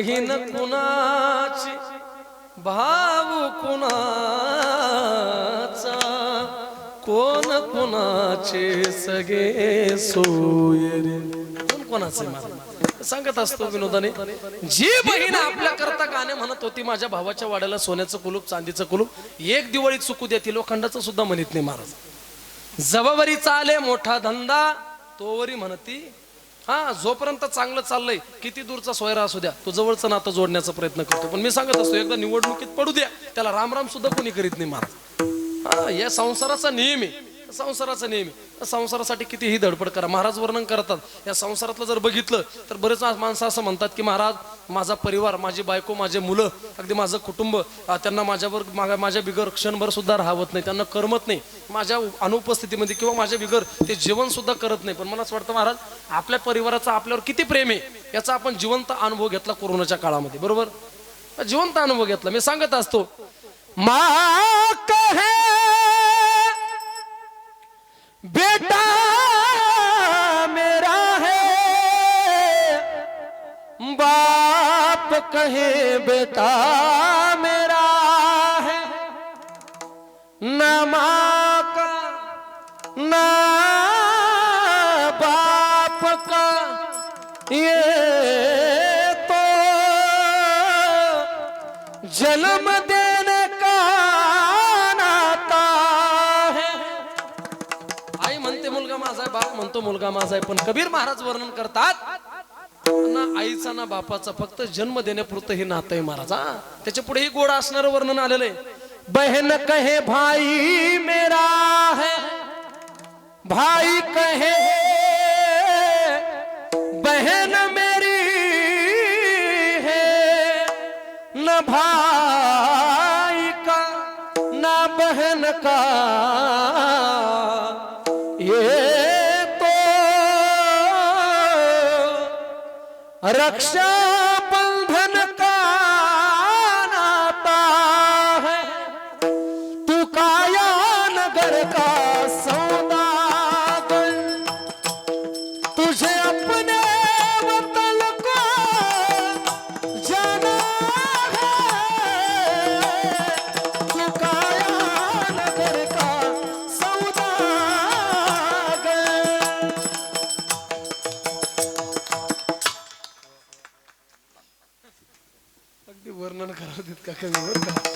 बहीण कुणाची भाऊ कुणाचा कोण कुणाचे सगळे सोयरे? कोण कोणाचे सांगत असतो विनोदाने जी बहीण आपल्या करता गाणे म्हणत होती माझ्या भावाच्या वाड्याला सोन्याचं कुलूप चांदीचं कुलूप एक दिवाळी चुकू देतील लोखंडाचं सुद्धा म्हणत नाही महाराज. जबाबरी चाले मोठा धंदा तोवरी म्हणती हा जोपर्यंत चांगलं चाललंय किती दूरचा सोयरा असू द्या तो जवळचं नातं जोडण्याचा प्रयत्न करतो. पण मी सांगत असतो एकदा निवडणुकीत पडू द्या त्याला रामराम सुद्धा कोणी करीत नाही महाराज हा या संसाराचा नियम आहे. संसाराचा नेहमी. आहे संसारासाठी कितीही धडपड करा. महाराज वर्णन करतात. या संसारातलं जर बघितलं तर बरेच माणसं असं म्हणतात की महाराज माझा परिवार माझी बायको माझे मुलं अगदी माझं कुटुंब त्यांना माझ्यावर माझ्या बिगर क्षणभर सुद्धा राहत नाही. त्यांना करमत नाही. माझ्या अनुपस्थितीमध्ये किंवा माझ्या बिगर ते जेवणसुद्धा करत नाही. पण मला असं वाटतं महाराज आपल्या परिवाराचा आपल्यावर किती प्रेम आहे याचा आपण जिवंत अनुभव घेतला कोरोनाच्या काळामध्ये. बरोबर? जिवंत अनुभव घेतला. मी सांगत असतो मा कहे बेटा मेरा है। बाप कहे बेटा मेरा है। न माँ का न बाप का ये बाप म्हणतो मुलगा माझा आहे पण कबीर महाराज वर्णन करतात ना आईचा ना बापाचा फक्त जन्म देण्यापुरतं हे नातं आहे महाराज हा. त्याच्या पुढे गोड असणारं वर्णन आलेलं आहे. बहन कहे भाई मेरा है भाई कहे बहन मेरी है न भाई का न बहन का रक्षा Ходить, як і говорка.